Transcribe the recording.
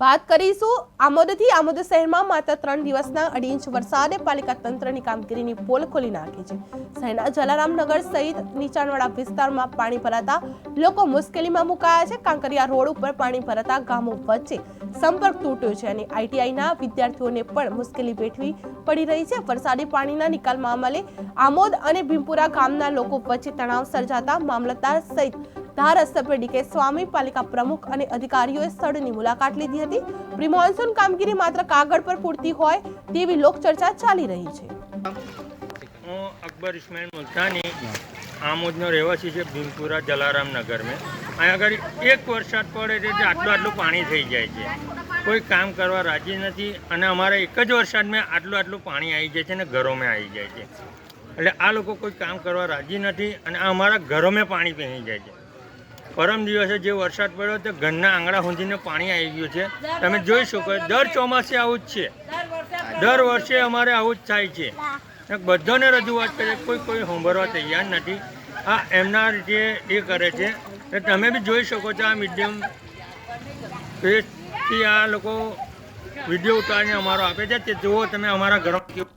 વાત કરીશું આમોદથી આમોદ શહેરમાં માત્ર ત્રણ દિવસના અઢી ઇંચ વરસાદે પાલિકા તંત્રની કામગીરીની પોલ ખોલી નાખી છે. શહેરના જલારામનગર સહિત નીચાણવાળા વિસ્તારમાં પાણી ભરાતા લોકો મુશ્કેલીમાં મુકાયા છે. કાંકરિયા રોડ ઉપર પાણી ભરાતા ગામો વચ્ચે સંપર્ક તૂટ્યો છે અને આઈટીઆઈના વિદ્યાર્થીઓને પણ મુશ્કેલી વેઠવી પડી રહી છે. વરસાદી પાણીના નિકાલ મામલે આમોદ અને ભીમપુરા ગામના લોકો વચ્ચે તણાવ સર્જાતા મામલતદાર સહિત ધારાસભ્ય ડીકે સ્વામી, પાલિકા પ્રમુખ અને અધિકારીઓએ સ્થળની મુલાકાત લીધી હતી. પ્રી મોન્સૂન કામગીરી માત્ર કાગળ પર પૂરતી હોય તેવી લોકચર્ચા ચાલી રહી છે. હું અકબર ઇસ્માઇલ મુલતાની આમોદનો રહેવાસી છે ભીમપુરા જલારામ નગર મેં. અહીંયા આગળ એક વરસાદ પડે તે આટલું આટલું પાણી થઈ જાય છે. કોઈ કામ કરવા રાજી નથી અને અમારા એક જ વરસાદમાં આટલું આટલું પાણી આવી જાય છે અને ઘરોમાં આવી જાય છે. એટલે આ લોકો કોઈ કામ કરવા રાજી નથી અને અમારા ઘરોમાં પાણી પહેરી જાય છે. પરમ દિવસે જે વરસાદ પડ્યો તે ઘરના આંગણા સુધીને પાણી આવી ગયું છે. તમે જોઈ શકો દર ચોમાસે આવું જ છે. દર વર્ષે અમારે આવું જ થાય છે. બધાને રજૂઆત કરે કોઈ કોઈ સાંભળવા તૈયાર નથી. આ એમના રીતે એ કરે છે ને તમે બી જોઈ શકો છો આ મીડિયમ પેજથી આ લોકો વીડિયો ઉતારીને અમારો આપે છે. તે જુઓ તમે અમારા ઘરો કેવું